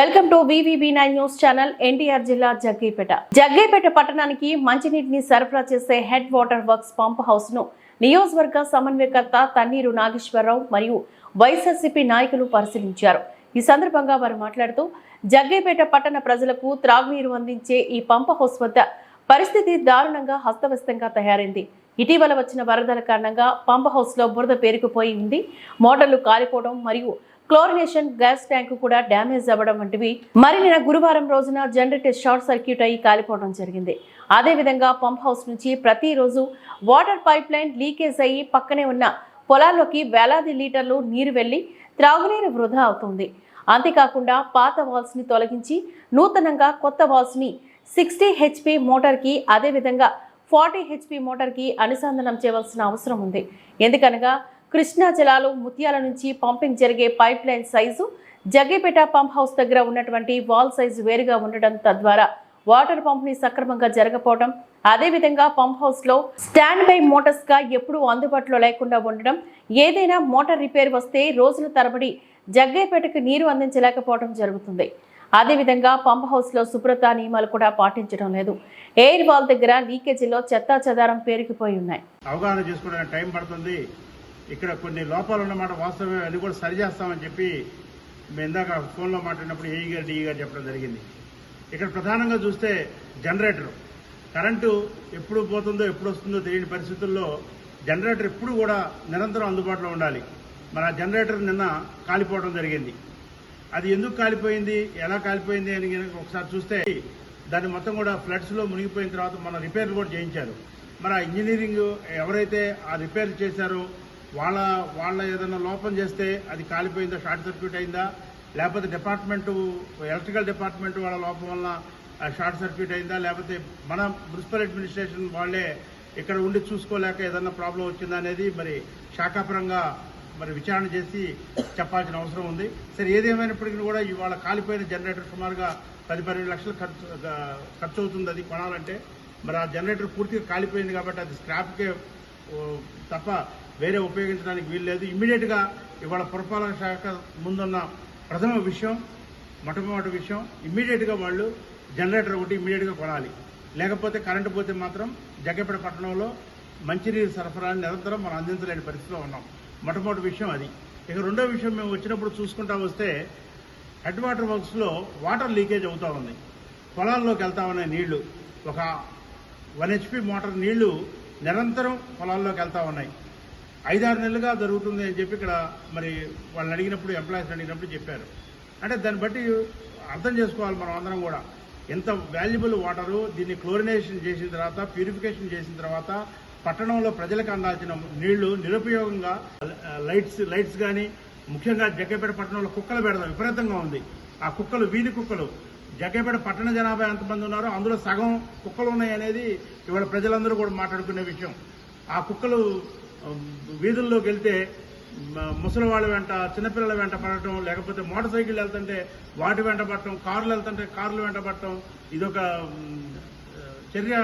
Welcome to VVB nine news channel NTR జిల్లా జగ్గైపేట. జగ్గైపేట పట్టణానికి మంచినీటిని సరఫరా చేసే హెడ్ వాటర్ వర్క్స్ పంప్ హౌస్ను నియోజకవర్గ సమన్వయకర్త తన్నీరు నాగేశ్వరరావు మరియు వైఎస్ఆర్సీపీ నాయకులు పరిశీలించారు. ఈ సందర్భంగా వారు మాట్లాడుతూ జగ్గైపేట పట్టణ ప్రజలకు త్రాగునీరు అందించే ఈ పంప్ హౌస్ వద్ద పరిస్థితి దారుణంగా హస్తవ్యస్తంగా తయారైంది. ఇటీవల వచ్చిన వరదల కారణంగా పంప్ హౌస్లో బురద పేరుకుపోయి ఉంది. మోటార్లు కాలిపోవడం మరియు క్లోరినేషన్ గ్యాస్ ట్యాంకు కూడా డ్యామేజ్ అవ్వడం వంటివి మరి నిన్న గురువారం రోజున జనరేటర్ షార్ట్ సర్క్యూట్ అయ్యి కాలిపోవడం జరిగింది. అదేవిధంగా పంప్ హౌస్ నుంచి ప్రతిరోజు వాటర్ పైప్ లైన్ లీకేజ్ అయ్యి పక్కనే ఉన్న పొలాల్లోకి వేలాది లీటర్లు నీరు వెళ్ళి త్రాగునీరు వృధా అవుతుంది. అంతేకాకుండా పాత వాల్స్ని తొలగించి నూతనంగా కొత్త వాల్స్ని సిక్స్టీ హెచ్పి మోటార్కి అదేవిధంగా ఫార్టీ హెచ్పి మోటార్కి అనుసంధానం చేయవలసిన అవసరం ఉంది. ఎందుకనగా కృష్ణా జలాలు ముత్యాల నుంచి పంపింగ్ జరిగే pipeline size Jaggaiahpet pump house దగ్గర ఉన్నటువంటి వాల్ సైజు వేరుగా ఉండడం తద్వారా వాటర్ పంప్ని సక్రమంగా జరగపోవడం అదేవిధంగా పంప్ హౌస్లో స్టాండ్ బై మోటార్స్గా ఎప్పుడూ అందుబాటులో లేకుండా ఉండడం ఏదైనా మోటార్ రిపేర్ వస్తే రోజుల తరబడి జగ్గేపేటకు నీరు అందించలేకపోవడం జరుగుతుంది. అదేవిధంగా పంప్ హౌస్లో శుభ్రత నియమాలు కూడా పాటించడం లేదు. ఎయిర్ వాల్ దగ్గర లీకేజీలో చెత్తా చెదారం పేరుకుపోయి ఉన్నాయి. అవగాహన చేసుకోవడానికి టైం పడుతుంది. ఇక్కడ కొన్ని లోపాలు ఉన్నమాట. వాస్తవమే అది కూడా సరిచేస్తామని చెప్పి మేము ఇందాక ఫోన్లో మాట్లాడినప్పుడు ఏఈ గారు డిఈ గారు చెప్పడం జరిగింది. ఇక్కడ ప్రధానంగా చూస్తే జనరేటర్. కరెంటు ఎప్పుడు పోతుందో ఎప్పుడు వస్తుందో తెలియని పరిస్థితుల్లో జనరేటర్ ఎప్పుడు కూడా నిరంతరం అందుబాటులో ఉండాలి. మరి ఆ జనరేటర్ నిన్న కాలిపోవడం జరిగింది. అది ఎందుకు కాలిపోయింది? ఎలా కాలిపోయింది అని ఒకసారి చూస్తే దాన్ని మొత్తం కూడా ఫ్లడ్స్లో మునిగిపోయిన తర్వాత మన రిపేర్లు కూడా చేయించారు. మరి ఆ ఇంజనీరింగ్ ఎవరైతే ఆ రిపేర్ చేశారో వాళ్ళ వాళ్ళ ఏదైనా లోపం చేస్తే అది కాలిపోయిందా షార్ట్ సర్క్యూట్ అయిందా? లేకపోతే డిపార్ట్మెంటు ఎలక్ట్రికల్ డిపార్ట్మెంట్ వాళ్ళ లోపం వల్ల షార్ట్ సర్క్యూట్ అయిందా? లేకపోతే మన మున్సిపల్ అడ్మినిస్ట్రేషన్ వాళ్ళే ఇక్కడ ఉండి చూసుకోలేక ఏదైనా ప్రాబ్లం వచ్చిందా అనేది మరి శాఖాపరంగా మరి విచారణ చేసి చెప్పాల్సిన అవసరం ఉంది. సరే ఏదేమైనప్పటికీ కూడా ఇవాళ కాలిపోయిన జనరేటర్ సుమారుగా పది పన్నెండు లక్షలు ఖర్చు ఖర్చు అవుతుంది అది కొనాలంటే. మరి ఆ జనరేటర్ పూర్తిగా కాలిపోయింది కాబట్టి అది స్క్రాప్కే తప్ప వేరే ఉపయోగించడానికి వీలు లేదు. ఇమ్మీడియట్గా ఇవాళ పురపాలక శాఖ ముందున్న ప్రథమ విషయం మొట్టమొదటి విషయం ఇమ్మీడియట్గా వాళ్ళు జనరేటర్ ఒకటి ఇమ్మీడియట్గా కొనాలి. లేకపోతే కరెంటు పోతే మాత్రం జగ్గపేట పట్టణంలో మంచినీరు సరఫరాని నిరంతరం మనం అందించలేని పరిస్థితిలో ఉన్నాం. మొట్టమొదటి విషయం అది. ఇక రెండో విషయం మేము వచ్చినప్పుడు చూసుకుంటా వస్తే హెడ్ వాటర్ వర్క్స్లో వాటర్ లీకేజ్ అవుతూ ఉంది. పొలాల్లోకి వెళ్తా ఉన్నాయి నీళ్ళు ఒక వన్ హెచ్పి మోటార్ నీళ్ళు నిరంతరం పొలాల్లోకి వెళ్తా ఉన్నాయి. ఐదారు నెలలుగా జరుగుతుంది అని చెప్పి ఇక్కడ మరి వాళ్ళని అడిగినప్పుడు ఎంప్లాయీస్ అడిగినప్పుడు చెప్పారు. అంటే దాన్ని బట్టి అర్థం చేసుకోవాలి మనం అందరం కూడా. ఎంత వాల్యుబుల్ వాటరు దీన్ని క్లోరినేషన్ చేసిన తర్వాత ప్యూరిఫికేషన్ చేసిన తర్వాత పట్టణంలో ప్రజలకు అందాల్సిన నీళ్ళు నిరుపయోగంగా లైట్స్ లైట్స్ కానీ ముఖ్యంగా జగ్గపేట పట్టణంలో కుక్కలు పెడదాం విపరీతంగా ఉంది. ఆ కుక్కలు వీధి కుక్కలు. జగ్గపేట పట్టణ జనాభా ఎంతమంది ఉన్నారో అందులో సగం కుక్కలు ఉన్నాయి అనేది ఇవాళ ప్రజలందరూ కూడా మాట్లాడుకునే విషయం. ఆ కుక్కలు వీధుల్లోకి వెళ్తే ముసలి వాళ్ళ వెంట చిన్నపిల్లల వెంట పడటం లేకపోతే మోటార్ సైకిల్ వెళ్తుంటే వాటి వెంట పడటం కార్లు వెళ్తుంటే కార్లు వెంట పడటం ఇదొక చర్య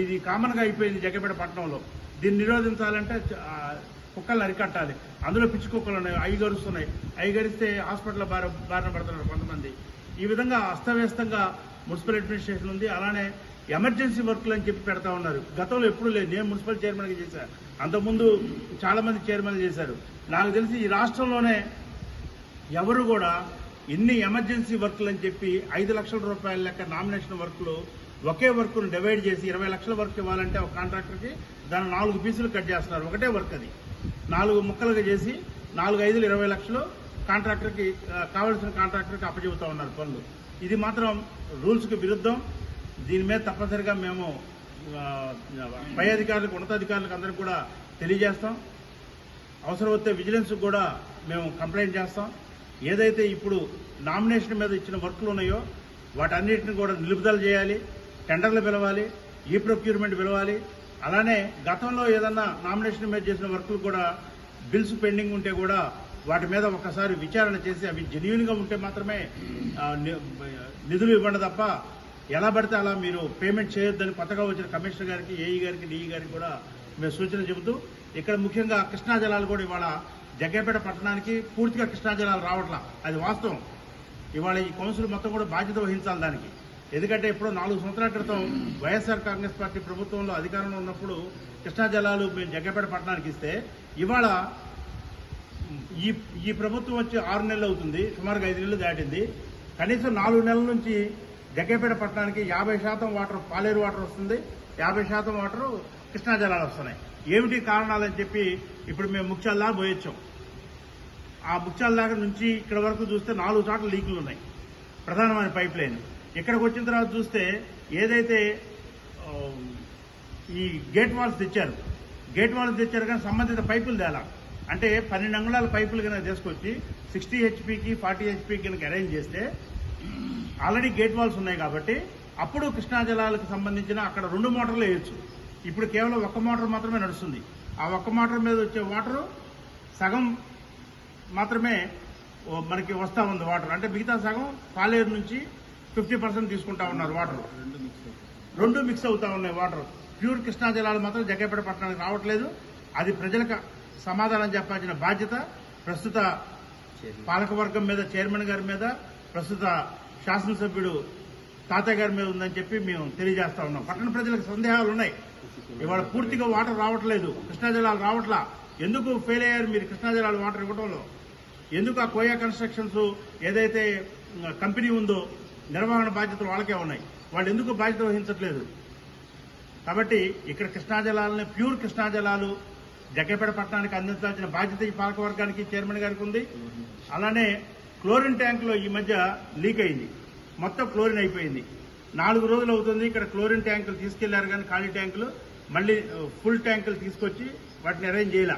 ఇది కామన్గా అయిపోయింది జగ్గపేట పట్టణంలో. దీన్ని నిరోధించాలంటే కుక్కలు అరికట్టాలి. అందులో పిచ్చి కుక్కలు ఉన్నాయి అవి గరుస్తున్నాయి. అవి గరిస్తే హాస్పిటల్ బారి బారిన పడుతున్నారు కొంతమంది. ఈ విధంగా అస్తవ్యస్తంగా మున్సిపల్ అడ్మినిస్ట్రేషన్ ఉంది. అలానే ఎమర్జెన్సీ వర్క్లు అని చెప్పి పెడతా ఉన్నారు. గతంలో ఎప్పుడు లేదు. నేను మున్సిపల్ చైర్మన్గా చేశాను అంతకుముందు చాలామంది చైర్మన్లు చేశారు. నాకు తెలిసి ఈ రాష్ట్రంలోనే ఎవరు కూడా ఎన్ని ఎమర్జెన్సీ వర్క్లు అని చెప్పి ఐదు లక్షల రూపాయల లెక్క నామినేషన్ వర్క్లు ఒకే వర్క్ను డివైడ్ చేసి ఇరవై లక్షల వర్క్ ఇవ్వాలంటే ఒక కాంట్రాక్టర్కి దాని నాలుగు పీసులు కట్ చేస్తున్నారు. ఒకటే వర్క్ అది. నాలుగు ముక్కలుగా చేసి నాలుగు ఐదులు ఇరవై లక్షలు కాంట్రాక్టర్కి కావలసిన కాంట్రాక్టర్కి అప్పచెబుతూ ఉన్నారు పనులు. ఇది మాత్రం రూల్స్కి విరుద్ధం. దీని మీద తప్పనిసరిగా మేము పై అధికారులకు ఉన్నతాధికారులకు అందరికీ కూడా తెలియజేస్తాం. అవసరం వస్తే విజిలెన్స్ కూడా మేము కంప్లైంట్ చేస్తాం. ఏదైతే ఇప్పుడు నామినేషన్ మీద ఇచ్చిన వర్క్లు ఉన్నాయో వాటన్నిటిని కూడా నిలుపుదల చేయాలి టెండర్లు పిలవాలి ఈ ప్రొక్యూర్మెంట్ పిలవాలి. అలానే గతంలో ఏదన్నా నామినేషన్ మీద చేసిన వర్కులు కూడా బిల్స్ పెండింగ్ ఉంటే కూడా వాటి మీద ఒకసారి విచారణ చేసి అవి జెన్యున్గా ఉంటే మాత్రమే నిధులు ఇవ్వండి తప్ప ఎలా పడితే అలా మీరు పేమెంట్ చేయొద్దని కొత్తగా వచ్చిన కమిషనర్ గారికి ఏఈ గారికి డిఈ గారికి కూడా మేము సూచన చెబుతూ ఇక్కడ ముఖ్యంగా కృష్ణా జలాలు కూడా ఇవాళ జగ్గపేట పట్టణానికి పూర్తిగా కృష్ణా జలాలు రావట్లా. అది వాస్తవం. ఇవాళ ఈ కౌన్సిల్ మొత్తం కూడా బాధ్యత వహించాలి దానికి. ఎందుకంటే ఇప్పుడు నాలుగు సంవత్సరాల క్రితం వైఎస్ఆర్ కాంగ్రెస్ పార్టీ ప్రభుత్వంలో అధికారంలో ఉన్నప్పుడు కృష్ణా జలాలు మేము జగ్గపేట పట్టణానికి ఇస్తే ఇవాళ ఈ ఈ ప్రభుత్వం వచ్చి ఆరు నెలలు అవుతుంది. సుమారుగా ఐదు నెలలు దాటింది. కనీసం నాలుగు నెలల నుంచి జగ్గేపేట పట్టణానికి యాభై శాతం వాటర్ పాలేరు వాటర్ వస్తుంది. యాభై శాతం వాటర్ కృష్ణా జలాలు వస్తున్నాయి. ఏమిటి కారణాలని చెప్పి ఇప్పుడు మేము ముఖ్యాల్లా పోయొచ్చాం. ఆ ముఖ్యాల దాకా నుంచి ఇక్కడ వరకు చూస్తే నాలుగు చోట్ల లీకులు ఉన్నాయి. ప్రధానమైన పైప్ లైన్. ఇక్కడికి వచ్చిన తర్వాత చూస్తే ఏదైతే ఈ గేట్ వాల్స్ తెచ్చారు గేట్ వాల్స్ తెచ్చారు కానీ సంబంధిత పైపులు తేలా. అంటే పన్నెండు అంగుళాల పైపులు కనుక తీసుకొచ్చి సిక్స్టీ హెచ్పికి ఫార్టీ హెచ్పికి కనుక అరేంజ్ చేస్తే ఆల్రెడీ గేట్ వాల్స్ ఉన్నాయి కాబట్టి అప్పుడు కృష్ణా జలాలకు సంబంధించిన అక్కడ రెండు మోటార్లు వేయొచ్చు. ఇప్పుడు కేవలం ఒక్క మోటార్ మాత్రమే నడుస్తుంది. ఆ ఒక్క మోటార్ మీద వచ్చే వాటరు సగం మాత్రమే మనకి వస్తా ఉంది వాటర్. అంటే మిగతా సగం పాలేరు నుంచి ఫిఫ్టీ పర్సెంట్ తీసుకుంటా ఉన్నారు వాటర్. రెండు మిక్స్ అవుతా ఉన్నాయి వాటర్. ప్యూర్ కృష్ణా జలాలు మాత్రం జగ్గపేట పట్టణానికి రావట్లేదు. అది ప్రజలకు సమాధానం చెప్పాల్సిన బాధ్యత ప్రస్తుత పాలకవర్గం మీద చైర్మన్ గారి మీద ప్రస్తుత శాసనసభ్యుడు తాతయ్య గారి మీద ఉందని చెప్పి మేము తెలియజేస్తా ఉన్నాం. పట్టణ ప్రజలకు సందేహాలు ఉన్నాయి. ఇవాళ పూర్తిగా వాటర్ రావట్లేదు. కృష్ణా జలాలు రావట్లా? ఎందుకు ఫెయిల్ అయ్యారు మీరు కృష్ణా జలాలు వాటర్ ఇవ్వడంలో ఎందుకు ఆ కోయా కన్స్ట్రక్షన్స్ ఏదైతే కంపెనీ ఉందో నిర్వహణ బాధ్యతలు వాళ్ళకే ఉన్నాయి. వాళ్ళు ఎందుకు బాధ్యత వహించట్లేదు? కాబట్టి ఇక్కడ కృష్ణా జలాలని ప్యూర్ కృష్ణా జలాలు జగ్గపేట పట్టణానికి అందించాల్సిన బాధ్యత ఈ పాలకవర్గానికి చైర్మన్ గారికి ఉంది. అలానే క్లోరిన్ ట్యాంకులో ఈ మధ్య లీక్ అయింది. మొత్తం క్లోరిన్ అయిపోయింది. నాలుగు రోజులు అవుతుంది ఇక్కడ క్లోరిన్ ట్యాంకులు తీసుకెళ్ళారు కానీ ఖాళీ ట్యాంకులు. మళ్ళీ ఫుల్ ట్యాంకులు తీసుకొచ్చి వాటిని అరేంజ్ చేయాల.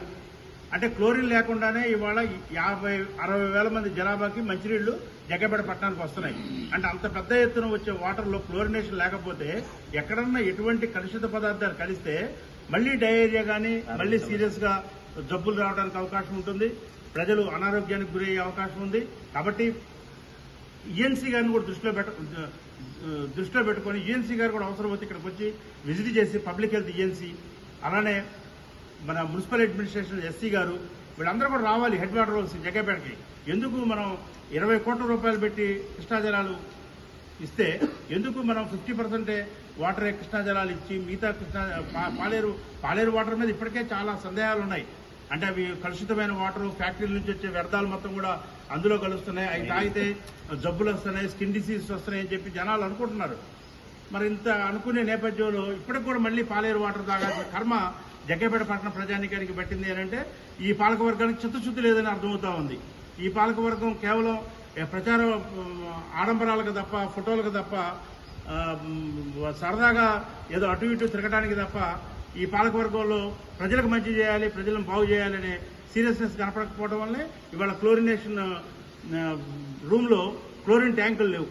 అంటే క్లోరిన్ లేకుండానే ఇవాళ యాభై అరవై వేల మంది జనాభాకి మంచినీళ్ళు జగ్గపేట పట్టణానికి వస్తున్నాయి. అంటే అంత పెద్ద ఎత్తున వచ్చే వాటర్లో క్లోరినేషన్ లేకపోతే ఎక్కడన్నా ఎటువంటి కలుషిత పదార్థాలు కలిస్తే మళ్ళీ డయేరియా కానీ మళ్ళీ సీరియస్గా జబ్బులు రావడానికి అవకాశం ఉంటుంది. ప్రజలు అనారోగ్యానికి గురయ్యే అవకాశం ఉంది. కాబట్టి ఈఎన్సీ గారిని కూడా దృష్టిలో పెట్ట దృష్టిలో పెట్టుకొని ఈఎన్సీ గారు కూడా అవసరం అవుతుంది ఇక్కడికి వచ్చి విజిట్ చేసి పబ్లిక్ హెల్త్ ఈఎన్సీ అలానే మన మున్సిపల్ అడ్మినిస్ట్రేషన్ ఎస్సీ గారు వీళ్ళందరూ కూడా రావాలి హెడ్ వాటర్ రోల్స్ జగ్గపేటకి ఎందుకు మనం ఇరవై కోట్ల రూపాయలు పెట్టి కృష్ణా జలాలు ఇస్తే ఎందుకు మనం ఫిఫ్టీ పర్సెంటే వాటర్ కృష్ణా జలాలు ఇచ్చి మిగతా కృష్ణా పా- పాలేరు పాలేరు వాటర్ మీద ఇప్పటికే చాలా సందేహాలు ఉన్నాయి. అంటే అవి కలుషితమైన వాటర్ ఫ్యాక్టరీల నుంచి వచ్చే వ్యర్థాలు మొత్తం కూడా అందులో కలుస్తున్నాయి. అవి తాగితే జబ్బులు వస్తున్నాయి స్కిన్ డిసీజ్ వస్తున్నాయి అని చెప్పి జనాలు అనుకుంటున్నారు. మరి ఇంత అనుకునే నేపథ్యంలో ఇప్పటికి కూడా మళ్ళీ పాలేరు వాటర్ తాగాల్సిన కర్మ జగ్గపేట పట్టణ ప్రజానికానికి పట్టింది ఏంటంటే అంటే ఈ పాలకవర్గానికి చిత్తశుద్ధి లేదని అర్థమవుతా ఉంది. ఈ పాలకవర్గం కేవలం ప్రచార ఆడంబరాలకు తప్ప ఫోటోలకు తప్ప సరదాగా ఏదో అటు ఇటు తిరగడానికి తప్ప ఈ పాలకవర్గంలో ప్రజలకు మంచి చేయాలి ప్రజలను బాగు చేయాలనే సీరియస్నెస్ కనపడకపోవడం వల్లే ఇవాళ క్లోరినేషన్ రూమ్లో క్లోరిన్ ట్యాంకులు లేవు.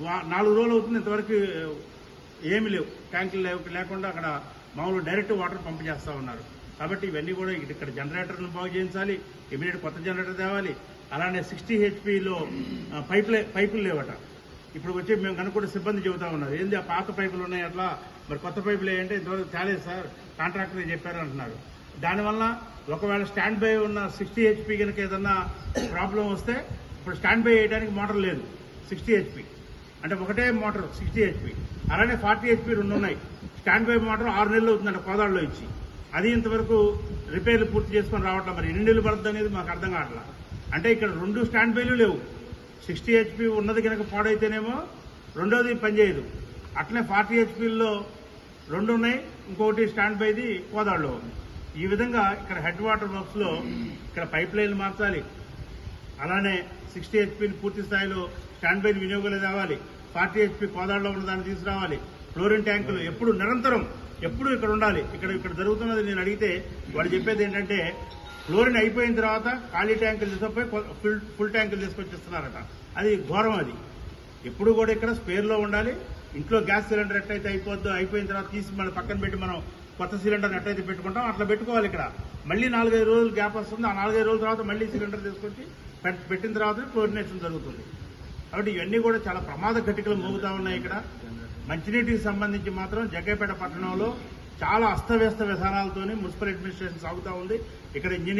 వా- నాలుగు రోజులు అవుతుంది ఇంతవరకు ఏమి లేవు. ట్యాంకులు లేవు లేకుండా అక్కడ మామూలు డైరెక్ట్ వాటర్ పంప్ చేస్తూ ఉన్నారు. కాబట్టి ఇవన్నీ కూడా ఇక్కడ జనరేటర్ను బాగు చేయించాలి ఇమీడియట్ కొత్త జనరేటర్ తేవాలి. అలానే సిక్స్టీ హెచ్పిలో పైపులే పైపులు లేవట. ఇప్పుడు వచ్చి మేము కనుక్కుంటే సిబ్బంది చెబుతా ఉన్నారు ఏంది ఆ పాత పైపులు ఉన్నాయి అట్లా మరి కొత్త పైపులు ఏంటంటే ఇంతవరకు తేలేదు సార్ కాంట్రాక్టర్ చెప్పారు అంటున్నారు. దానివల్ల ఒకవేళ స్టాండ్ బై ఉన్న సిక్స్టీ హెచ్పి కనుక ఏదన్నా ప్రాబ్లం వస్తే ఇప్పుడు స్టాండ్ బై వేయడానికి మోటార్ లేదు సిక్స్టీ హెచ్పి. అంటే ఒకటే మోటార్ సిక్స్టీ హెచ్పి. అలానే ఫార్టీ హెచ్పి రెండు ఉన్నాయి. స్టాండ్ బై మోటార్ ఆరు నెలలు అవుతుందంట కోదాడులో ఇచ్చి. అది ఇంతవరకు రిపేర్లు పూర్తి చేసుకొని రావట్లేదు మరి? ఎన్ని నెలలు పడుతుంది అనేది మాకు అర్థం కావట్లా? అంటే ఇక్కడ రెండు స్టాండ్ బైలు లేవు. సిక్స్టీ హెచ్పి ఉన్నది కనుక పాడైతేనేమో రెండోది పనిచేయదు. అట్లే ఫార్టీ హెచ్పిల్లో రెండు ఉన్నాయి ఇంకొకటి స్టాండ్ బైది కోదాడులో ఉంది. ఈ విధంగా ఇక్కడ హెడ్ వాటర్ వర్క్స్లో ఇక్కడ పైప్ లైన్లు మార్చాలి. అలానే సిక్స్టీ హెచ్పీని పూర్తి స్థాయిలో స్టాండ్ బై వినియోగంలో తేవాలి. ఫార్టీ హెచ్పీ కోదాడులో ఉన్న దాన్ని తీసుకురావాలి. క్లోరిన్ ట్యాంకులు ఎప్పుడు నిరంతరం ఎప్పుడు ఇక్కడ ఉండాలి. ఇక్కడ ఇక్కడ జరుగుతున్నది నేను అడిగితే వాడు చెప్పేది ఏంటంటే క్లోరిన్ అయిపోయిన తర్వాత ఖాళీ ట్యాంకులు తీసుకుపోయి ఫుల్ ఫుల్ ట్యాంకులు తీసుకొచ్చిస్తున్నారట. అది ఘోరం అది. ఎప్పుడు కూడా ఇక్కడ స్పేర్లో ఉండాలి. ఇంట్లో గ్యాస్ సిలిండర్ ఎట్టయితే అయిపోద్దు అయిపోయిన తర్వాత తీసి మన పక్కన పెట్టి మనం కొత్త సిలిండర్ ఎట్టయితే పెట్టుకుంటాం అట్లా పెట్టుకోవాలి ఇక్కడ. మళ్ళీ నాలుగైదు రోజులు గ్యాప్ వస్తుంది. ఆ నాలుగైదు రోజుల తర్వాత మళ్ళీ సిలిండర్ తీసుకొచ్చి పెట్టిన తర్వాత క్లోరినేషన్ జరుగుతుంది. కాబట్టి ఇవన్నీ కూడా చాలా ప్రమాద ఘటికలు మోగుతా ఉన్నాయి ఇక్కడ. మంచినీటికి సంబంధించి మాత్రం జగ్గైపేట పట్టణంలో చాలా అస్తవ్యస్త విధానాలతోని మున్సిపల్ అడ్మినిస్ట్రేషన్ సాగుతా ఉంది. ఇక్కడ ఇంజనీర్